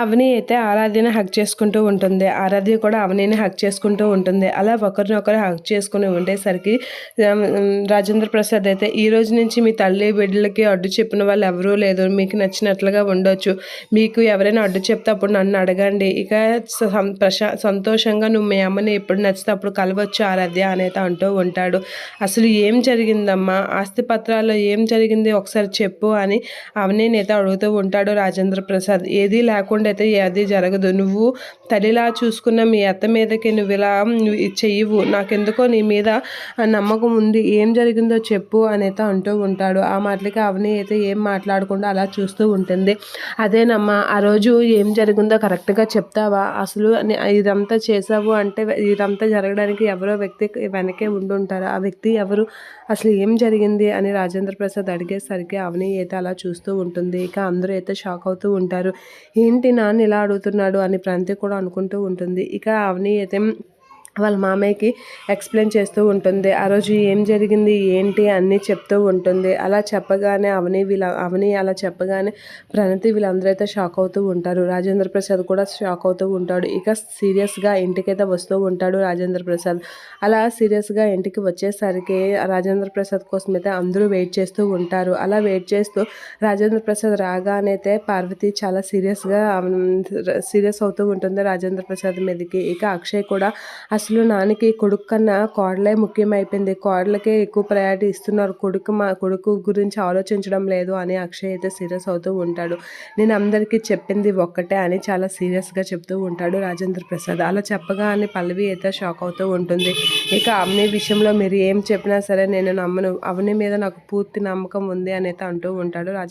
అవని అయితే ఆరాధ్యని హక్ చేసుకుంటూ ఉంటుంది. ఆరాధ్య కూడా అవనిని హక్ చేసుకుంటూ ఉంటుంది. అలా ఒకరినొకరు హక్ చేసుకుని ఉండేసరికి రాజేంద్ర ప్రసాద్ అయితే ఈ రోజు నుంచి మీ తల్లి బిడ్డలకి అడ్డు చెప్పిన వాళ్ళు ఎవరూ లేదు మీకు నచ్చినట్లుగా ఉండొచ్చు. మీకు ఎవరైనా అడ్డు చెప్తే అప్పుడు నన్ను అడగండి. ఇక ప్రశా సంతోషంగా నువ్వు మీ అమ్మని ఎప్పుడు నచ్చితే అప్పుడు కలవచ్చు ఆరాధ్య అనేది అంటూ ఉంటాడు. అసలు ఏం జరిగిందమ్మా? ఆస్తి పత్రాల్లో ఏం జరిగింది? ఒకసారి చెప్పు అని అవని నేత అడుగుతూ ఉంటాడు రాజేంద్ర ప్రసాద్. ఏదీ లేకుండా అయితే అది జరగదు. నువ్వు తల్లిలా చూసుకున్న మీ అత్త మీదకి నువ్వు ఇలా చెయ్యవు. నాకెందుకో నీ మీద నమ్మకం ఉంది. ఏం జరిగిందో చెప్పు అనేది అంటూ ఉంటాడు. ఆ మాటలకి అవని అయితే ఏం మాట్లాడకుండా అలా చూస్తూ ఉంటుంది. అదేనమ్మా ఆ రోజు ఏం జరిగిందో కరెక్ట్గా చెప్తావా? అసలు ఇదంతా చేసావు అంటే ఇదంతా జరగడానికి ఎవరో వ్యక్తి వెనకే ఉండుంటారు? ఆ వ్యక్తి ఎవరు? అసలు ఏం జరిగింది? అని రాజేంద్ర ప్రసాద్ అడిగేసరికి అవని అయితే అలా చూస్తూ ఉంటుంది. ఇక అందరూ అయితే షాక్ అవుతూ ఉంటారు. ఏంటి నాన్న ఇలా అడుగుతున్నాడు అని ప్రాంతి కూడా అనుకుంటూ ఉంటుంది. ఇక అవని అయితే వాళ్ళ మామయ్యకి ఎక్స్ప్లెయిన్ చేస్తూ ఉంటుంది. ఆ రోజు ఏం జరిగింది ఏంటి అన్నీ చెప్తూ ఉంటుంది. అలా చెప్పగానే అవని వీళ్ళ అవని అలా చెప్పగానే ప్రణతి వీళ్ళందరూ అయితే షాక్ అవుతూ ఉంటారు. రాజేంద్ర ప్రసాద్ కూడా షాక్ అవుతూ ఉంటాడు. ఇక సీరియస్గా ఇంటికైతే వస్తూ ఉంటాడు రాజేంద్ర ప్రసాద్. అలా సీరియస్గా ఇంటికి వచ్చేసరికి రాజేంద్ర ప్రసాద్ కోసం అయితే అందరూ వెయిట్ చేస్తూ ఉంటారు. అలా వెయిట్ చేస్తూ రాజేంద్ర ప్రసాద్ రాగానే అయితే పార్వతి చాలా సీరియస్గా సీరియస్ అవుతూ ఉంటుంది రాజేంద్ర ప్రసాద్ మీదకి. ఇక అక్షయ్ కూడా అసలు నాన్నకి కొడుకు కన్నా కోడలే ముఖ్యమైపోయింది. కోడలకే ఎక్కువ ప్రయారిటీ ఇస్తున్నారు. కొడుకు మా కొడుకు గురించి ఆలోచించడం లేదు అని అక్షయ్ అయితే సీరియస్ అవుతూ ఉంటాడు. నేను అందరికీ చెప్పింది ఒక్కటే అని చాలా సీరియస్గా చెప్తూ ఉంటాడు రాజేంద్ర ప్రసాద్. అలా చెప్పగా అని పల్లవి అయితే షాక్ అవుతూ ఉంటుంది. ఇక అవని విషయంలో మీరు ఏం చెప్పినా సరే నేను నమ్మను. అవని మీద నాకు పూర్తి నమ్మకం ఉంది అని అయితే అంటూ ఉంటాడు రాజ